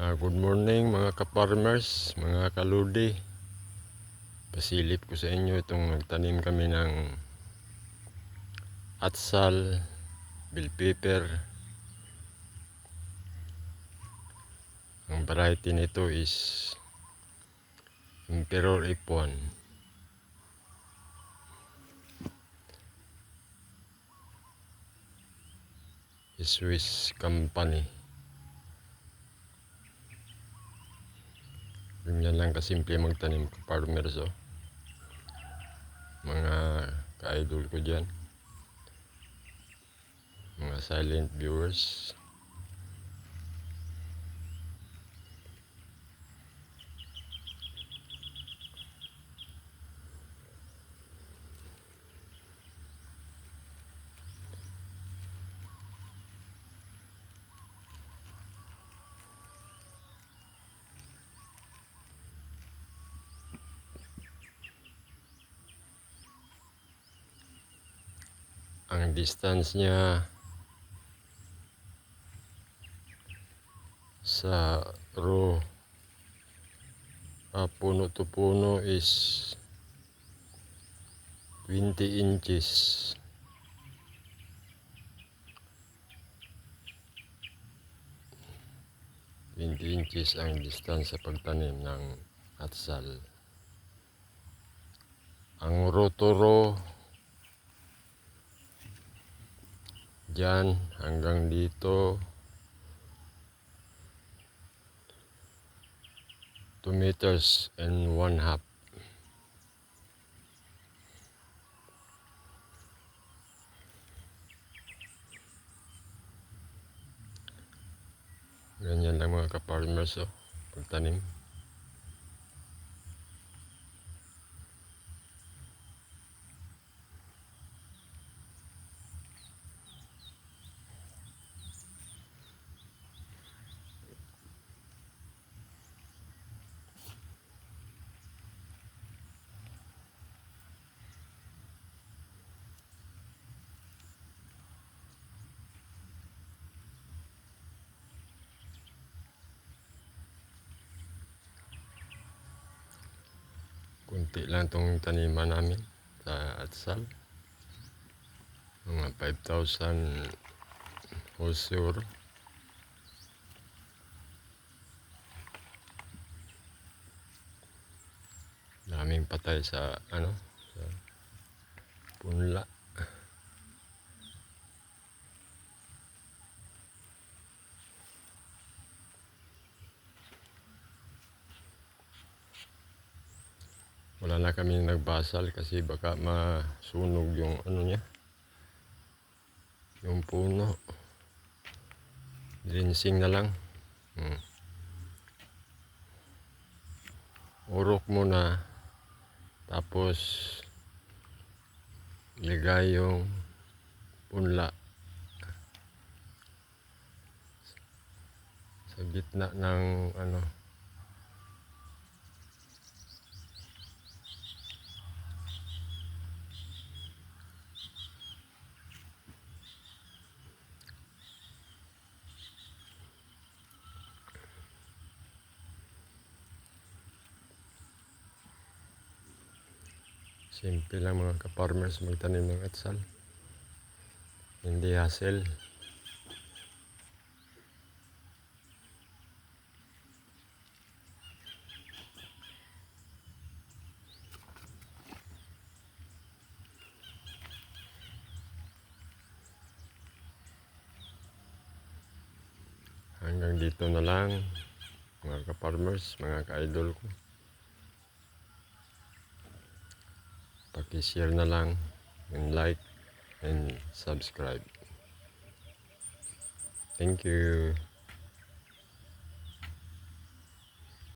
Ah, good morning mga ka-farmers, mga kaludi. Pasilip ko sa inyo itong nagtanim kami ng atsal, bell pepper. Ang variety nito is Emperor F1. Swiss company. Ganyan lang kasimple magtanim ko farmers. Mga ka-idol ko dyan. Mga silent viewers. Ang distance niya sa row ah, puno to puno is 20 inches. Twenty inches ang distance sa pagtanim ng atsal. Ang rotoro Diyan hanggang dito. 2 meters and one half. Ganyan lang mga ka-farmers oh, pagtanim. Kunti lang tong taniman namin sa Atsal. Mga 5,000 hosur. Daming patay sa ano sa punla. Wala na kami nagbasal kasi baka masunog yung ano niya. Yung puno. Rinsing na lang. Hmm. urok muna. Tapos ligay yung punla. Sa gitna ng ano Simple lang mga ka-farmers magtanim ng atsal. Hindi hassle. Hanggang dito na lang mga ka-farmers, mga ka-idol ko. Paki-share na lang and like and subscribe. Thank you.